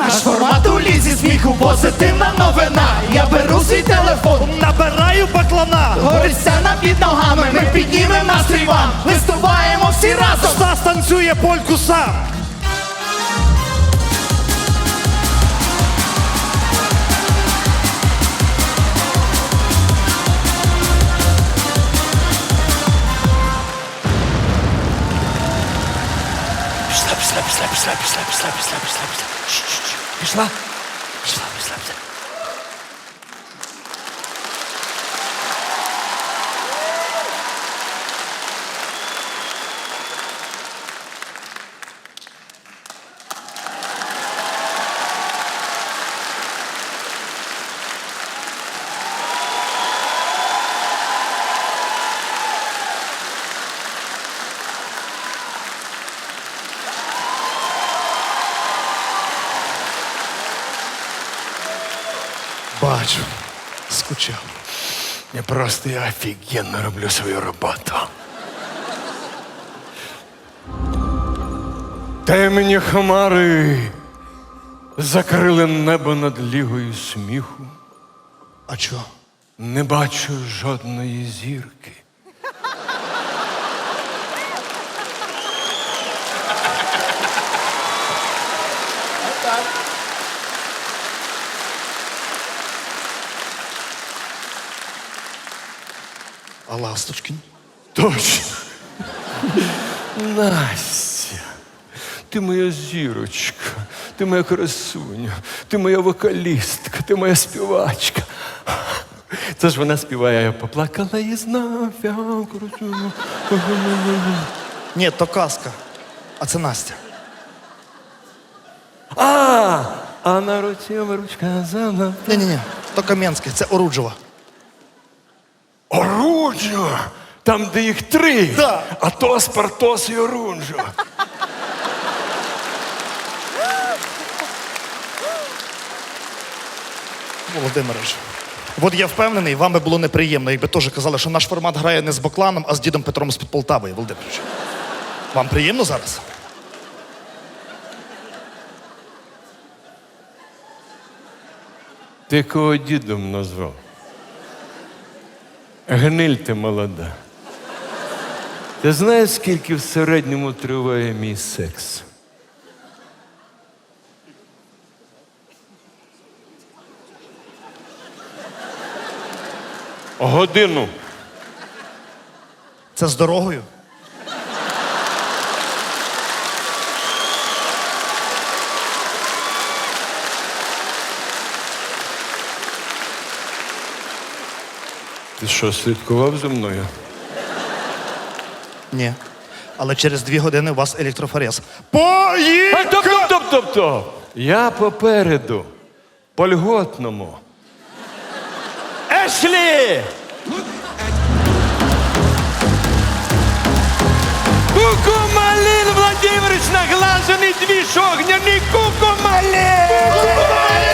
Наш формат у лізі сміху, позитивна новина. Я беру свій телефон, Набираю баклана. горить сцена під ногами. Ми піднімемо настрій вам. Виступаємо всі разом. Стас танцює польку сам. пішла, пішла, пішла, пішла, пішла, пішла, пішла. Пішла? Пішла, пішла, пішла. Бачу, скучав. Я просто я офігенно роблю свою роботу. Темні хмари закрили небо над лігою сміху. А чо? Не бачу жодної зірки. А ласточкін? Точно. Настя, ти моя зірочка, ти моя красуня, ти моя вокалістка, ти моя співачка. Це ж вона співає, я поплакала і знав. я красуня». Ні, то казка. А це Настя. А, а на руці ручка зала. Ні, ні, ні. То Кам'янське, це Оруджова. Оруджо! Там, де їх три. Да. Атос, Партос і Оруджо. Володимирович. От я впевнений, вам би було неприємно, якби теж казали, що наш формат грає не з Бокланом, а з дідом Петром з-під Полтави, Володимирович. Вам приємно зараз? Ти кого дідом назвав? Гниль ти молода. Ти знаєш, скільки в середньому триває мій секс? Годину. Це з дорогою? Що, слідкував за мною? Ні. Але через дві години у вас електрофорез. Поїхали! топ, топ, топ, топ, топ. Я попереду. По льготному. Ешлі! Кукумалин Владимирович наглажений двіж огняний Кукумалин! Мені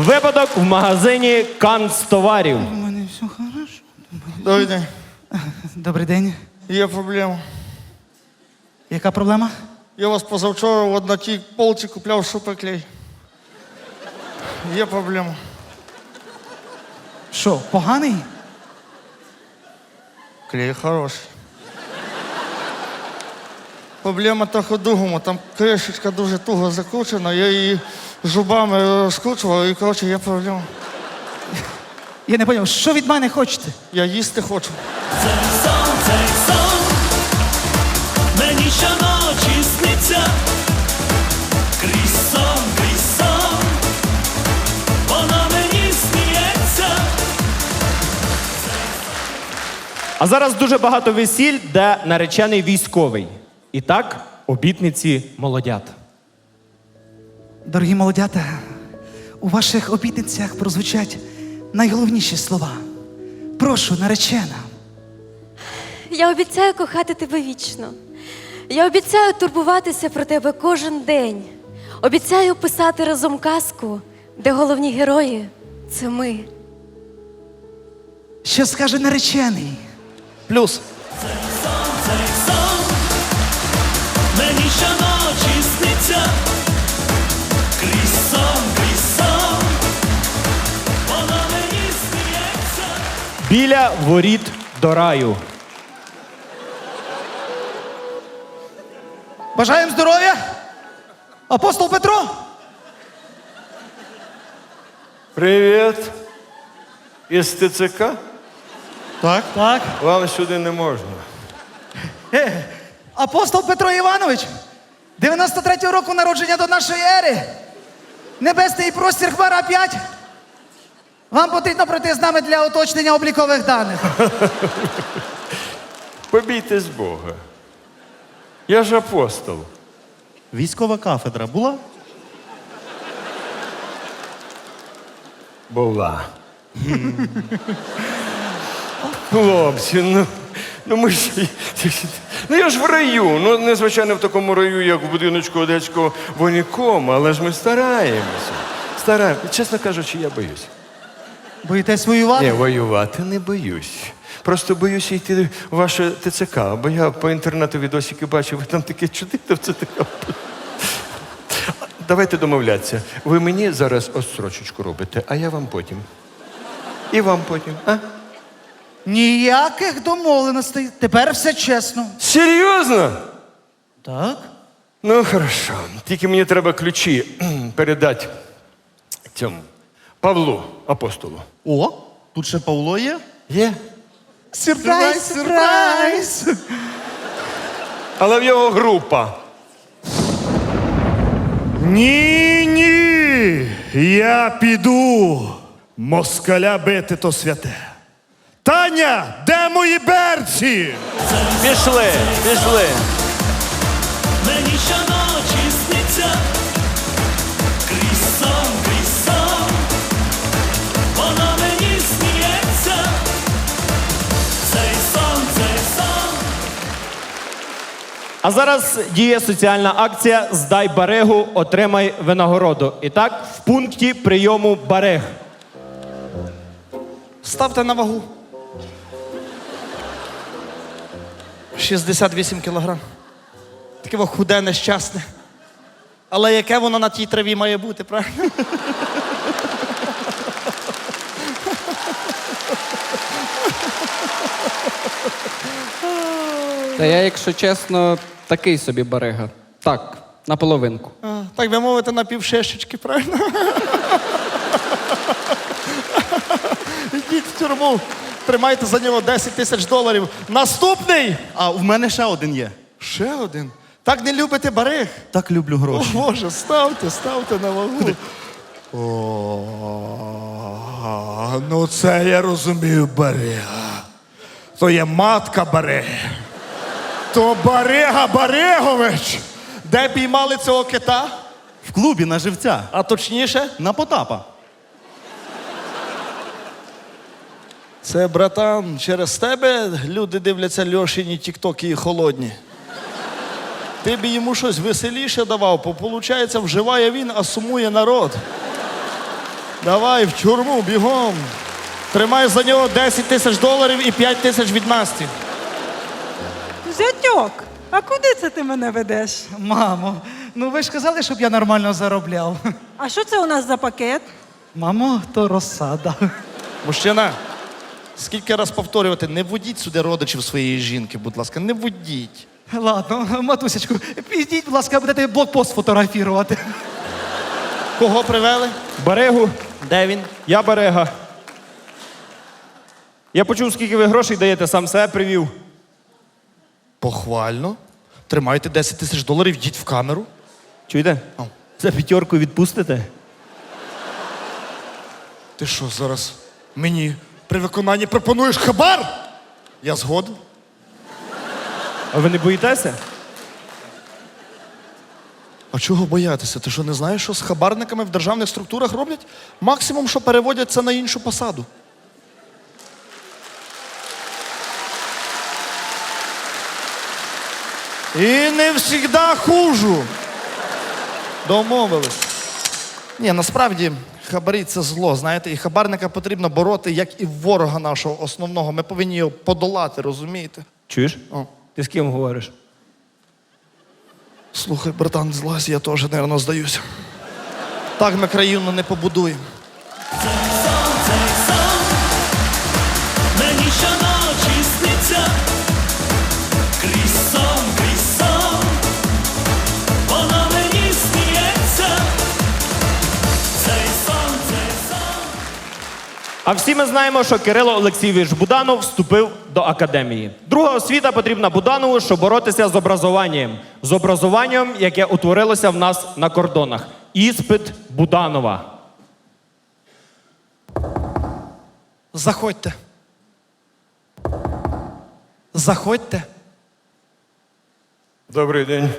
Випадок в магазині канцтоварів. У мене все хорошо. Добрий день. Добрий день. Є проблема. Яка проблема? Я вас позавчора на тій полці купляв суперклей. Є проблема. Що, поганий? Клей хороший. Проблема та ходугому, там кришечка дуже туго закручена, я її зубами розкручував і коротше є проблема. Я не зрозумів, що від мене хочете? Я їсти хочу. Цей сон, цей сон, мені щоночі сниться крізь сон, крізь сон, вона мені сміється. А зараз дуже багато весіль, де наречений військовий. І так, обітниці молодят. Дорогі молодята, у ваших обітницях прозвучать найголовніші слова. Прошу, наречена. Я обіцяю кохати тебе вічно. Я обіцяю турбуватися про тебе кожен день. Обіцяю писати разом казку, де головні герої це ми. Що скаже наречений? Плюс. Мені щоночі сниться, крізь сон, крізь сон, вона мені сміється. Біля воріт до раю. Бажаємо здоров'я! Апостол Петро! Привіт. Із ТЦК? Так. Так. Вам сюди не можна. Апостол Петро Іванович, 93-го року народження до нашої ери. Небесний простір Хмара 5. Вам потрібно пройти з нами для уточнення облікових даних. Побійтесь Бога. Я ж апостол. Військова кафедра була? Була. Хлопці, ну, ну ми ж. Ну я ж в раю. Ну, не звичайно в такому раю, як в будиночку одеського вонікома, але ж ми стараємося. Стараємося. Чесно кажучи, я боюсь. Боїтесь воювати? Ні, воювати не боюсь. Просто боюся йти в ваше ТЦК, бо я по інтернету відосики бачив, ви там таке чудите в ЦТК. Давайте домовлятися. Ви мені зараз острочечку робите, а я вам потім. І вам потім. А? Ніяких домовленостей. Тепер все чесно. Серйозно? Так? Ну, хорошо. Тільки мені треба ключі передати цьому Павлу, апостолу. О, тут ще Павло є? Є? Сюрприз, сюрприз! Але в його група. Ні, ні. Я піду. Москаля бити то святе. Таня, де мої берці? Пішли, пішли. Мені щоночі сниться, крізь сон, крізь сон, вона мені сміється, цей сон, цей сон. А зараз діє соціальна акція Здай барегу, отримай винагороду. І так, в пункті прийому барег. Ставте на вагу. 68 кілограм. Таке во худе, нещасне. Але яке воно на тій траві має бути, правильно? Та я, якщо чесно, такий собі барига. Так, на половинку. А, Так би мовити, на півшишечки, правильно? Йдіть в тюрму, тримайте за нього 10 тисяч доларів. Наступний! А в мене ще один є. Ще один. Так не любите бариг? Так люблю О, гроші. Боже, ставте, ставте на вагу. О, ну це я розумію барига. То є матка бариги. То барига Баригович. Де піймали цього кита? В клубі на живця. А точніше, На Потапа. Це братан, через тебе люди дивляться Льошині тіктоки і холодні. Ти б йому щось веселіше давав, бо виходить, вживає він, а сумує народ. Давай в тюрму бігом. Тримай за нього 10 тисяч доларів і 5 тисяч від Насті. Зятьок, а куди це ти мене ведеш? Мамо, ну ви ж казали, щоб я нормально заробляв. А що це у нас за пакет? Мамо, то розсада. Мужчина, скільки раз повторювати, не водіть сюди родичів своєї жінки, будь ласка, не водіть. Ладно, матусечку, підіть, будь ласка, будете блокпост фотографувати. Кого привели? Барегу, Де він? я барега. Я почув, скільки ви грошей даєте, сам себе привів. Похвально. Тримайте 10 тисяч доларів, йдіть в камеру. Чуєте? За п'ятерку відпустите? Ти що зараз мені при виконанні пропонуєш хабар? Я згоден. А ви не боїтеся? А чого боятися? Ти що не знаєш, що з хабарниками в державних структурах роблять? Максимум, що переводять це на іншу посаду. І не завжди хужу. Домовились. Ні, насправді хабарі це зло, знаєте, і хабарника потрібно бороти, як і ворога нашого основного. Ми повинні його подолати, розумієте? Чуєш? О. Ти з ким говориш? Слухай, братан, злазь, я теж, мабуть, здаюся. Так ми країну не побудуємо. А всі ми знаємо, що Кирило Олексійович Буданов вступив до академії. Друга освіта потрібна Буданову, щоб боротися з образованням. З образованням, яке утворилося в нас на кордонах. Іспит Буданова. Заходьте. Заходьте. Добрий день.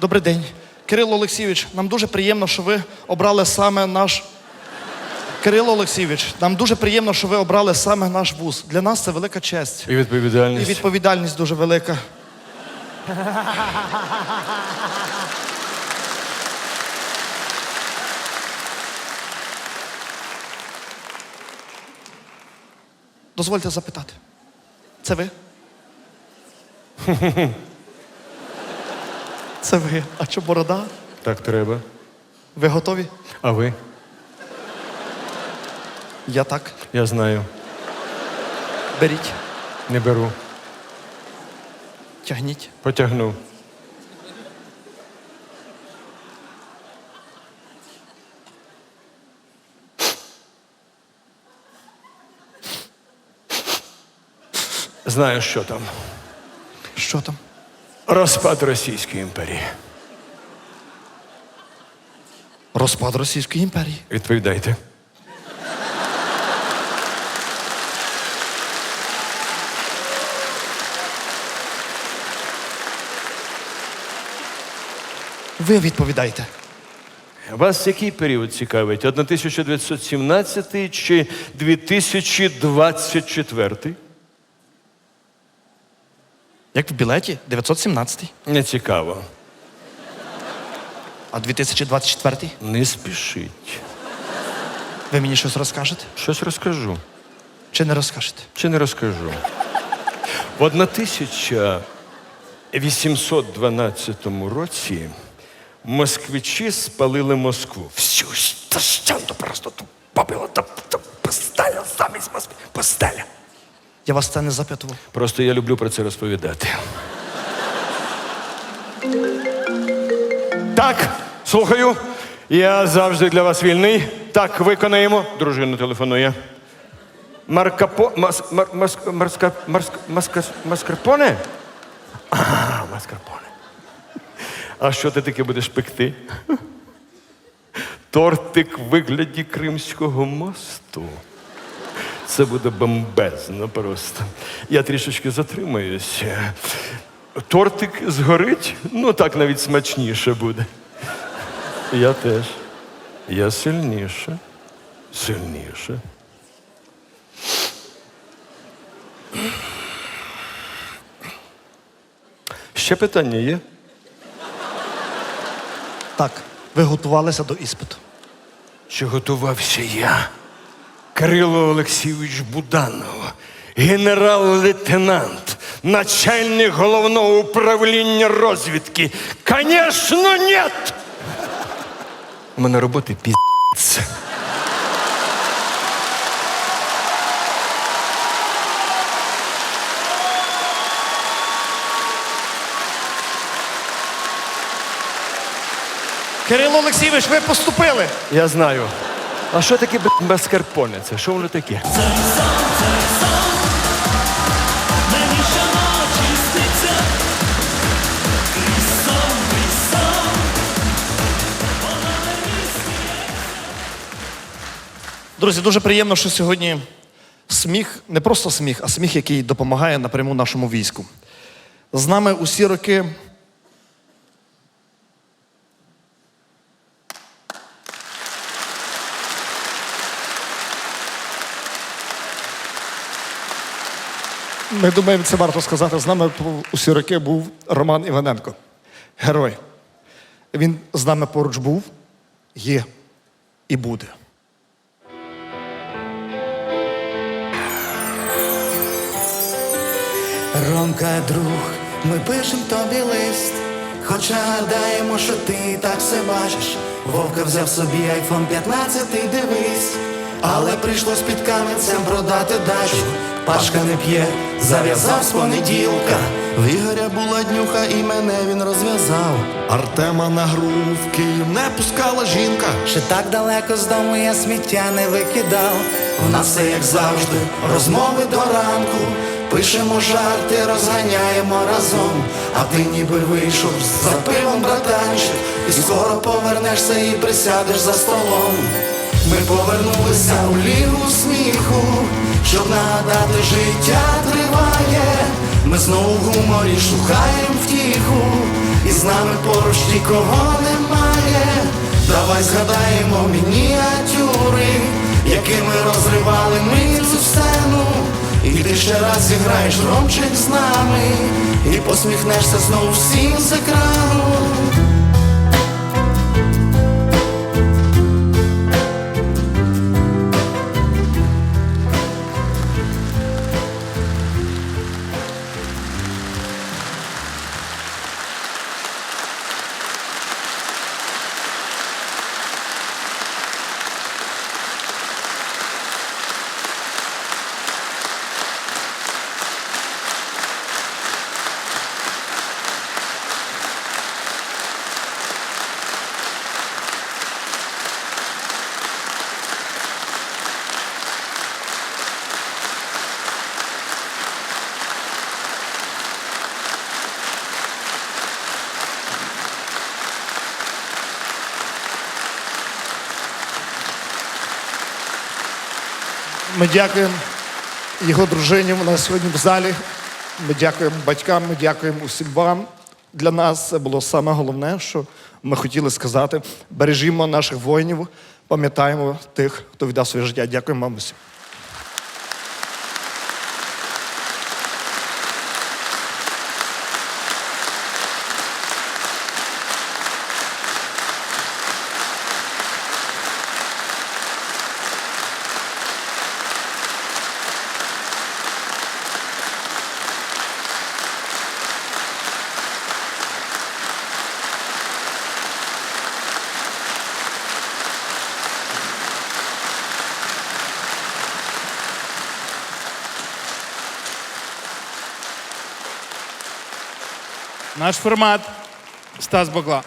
Добрий день. Кирило Олексійович, нам дуже приємно, що ви обрали саме наш. Кирило Олексійович, нам дуже приємно, що ви обрали саме наш вуз. Для нас це велика честь. І І відповідальність. відповідальність дуже велика. Дозвольте запитати. Це ви? Це ви. А що борода? Так треба. Ви готові? А ви? Я так. Я знаю. Беріть, Не беру. тягніть. Потягну. Знаю, що там. Що там? Розпад Російської імперії. Розпад Російської імперії. Відповідайте. Ви відповідайте. Вас який період цікавить? 1917 чи 2024? Як в білеті? 917. Не цікаво. А 2024? Не спішіть. Ви мені щось розкажете? Щось розкажу. Чи не розкажете? Чи не розкажу? В 1812 році москвичі спалили Москву. Всю ж просто побило, та, та постеля замість Москви. Постеля. Я вас це не запитував. Просто я люблю про це розповідати. Так, слухаю. Я завжди для вас вільний. Так, виконаємо. Дружина телефонує. Маркапо... Мас... Мар... Мас... Марска... Марска... Маска... Маскарпоне? А, маскарпоне. А що ти таке будеш пекти? Тортик в вигляді Кримського мосту. Це буде бомбезно просто. Я трішечки затримаюся. Тортик згорить, ну так навіть смачніше буде. Я теж. Я сильніше. Сильніше. Ще питання є? Так, ви готувалися до іспиту. Чи готувався я? Кирило Олексійович Буданов, генерал-лейтенант, начальник головного управління розвідки. Звісно, ні! У мене роботи піздець. Кирило Олексійович, ви поступили. Я знаю. А що таке б**, маскарпоне? Це що воно таке? Друзі, дуже приємно, що сьогодні сміх, не просто сміх, а сміх, який допомагає напряму нашому війську. З нами усі роки. Ми думаємо, це варто сказати. З нами усі роки був Роман Іваненко, герой. Він з нами поруч був, є і буде. Ромка, друг, ми пишем тобі лист, хоча гадаємо, що ти так все бачиш. Вовка взяв собі айфон 15, дивись, але прийшлось під камінцем продати дачу. Пашка не п'є, зав'язав з понеділка. В Ігоря була днюха і мене він розв'язав. Артема на гру в Київ не пускала жінка. Ще так далеко з дому я сміття не викидав. У нас все як завжди, розмови до ранку. Пишемо жарти, розганяємо разом. А ти ніби вийшов за пивом, братанчик. І скоро повернешся і присядеш за столом. Ми повернулися у лігу сміху, щоб нагадати, життя триває. Ми знову в гуморі шукаємо втіху, і з нами поруч нікого немає. Давай згадаємо мініатюри, якими розривали ми цю сцену. І ти ще раз зіграєш ромчик з нами, і посміхнешся знову всім з екрану. Ми дякуємо його дружині. Вона сьогодні в залі. Ми дякуємо батькам, ми дякуємо усім вам. Для нас це було саме головне, що ми хотіли сказати. Бережімо наших воїнів, пам'ятаємо тих, хто віддав своє життя. Дякуємо вам усім. Наш формат Стас Бакла.